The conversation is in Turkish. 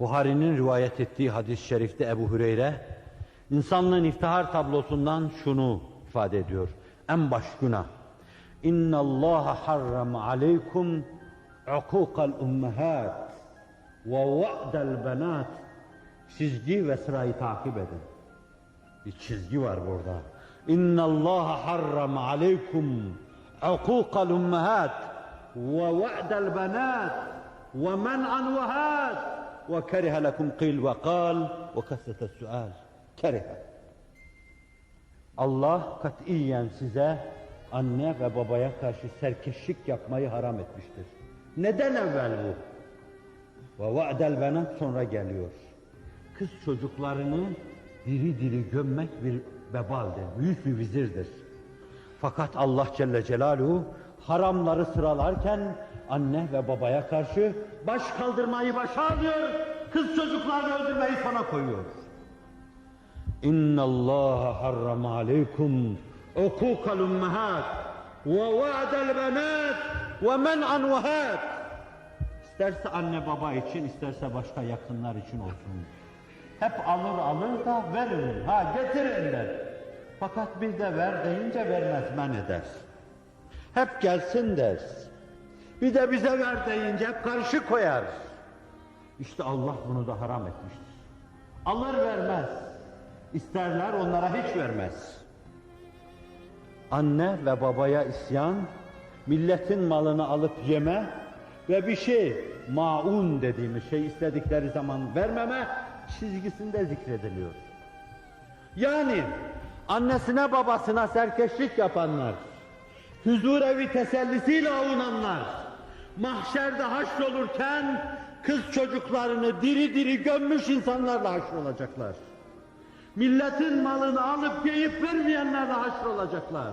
Buhari'nin rivayet ettiği hadis-i şerifte Ebu Hüreyre, insanlığın iftihar tablosundan şunu ifade ediyor. En baş günah. İnna Allah harrama aleykum ukukal ummahat ve va'del benat. Çizgi ve sırayı takip edin. Bir çizgi var burada. İnna Allah harrama aleykum ukukal ummahat ve va'del benat ve men'an qil ve kal ve kasrete sual. Kerihe. Allah katiyen size anne ve babaya karşı serkeşlik yapmayı haram etmiştir. Neden evvel bu? Ve va'del benat sonra geliyor. Kız çocuklarını diri diri gömmek bir vebaldir, büyük bir vizirdir. Fakat Allah Celle Celaluhu haramları sıralarken anne ve babaya karşı baş kaldırmayı başa alıyor, kız çocuklarını öldürmeyi sona koyuyor. İnna Allah harrama aleykum ukukal ummahat ve va'del benat ve men'an ve had. İsterse anne baba için, isterse başka yakınlar için olsun. Hep alır alır da verir. Ha getirin der. Fakat bir de ver deyince vermez men eder. Hep gelsin der. Bir de bize ver deyince hep karşı koyar. İşte Allah bunu da haram etmiştir. Alır vermez. İsterler onlara hiç vermez. Anne ve babaya isyan, milletin malını alıp yeme ve bir şey, maun dediğimiz şey istedikleri zaman vermeme çizgisinde zikrediliyor. Yani annesine babasına serkeşlik yapanlar, huzurevi tesellisiyle avunanlar, mahşerde haşrolurken kız çocuklarını diri diri gömmüş insanlarla haşrolacaklar. Milletin malını alıp yiyip vermeyenlerle haşrolacaklar.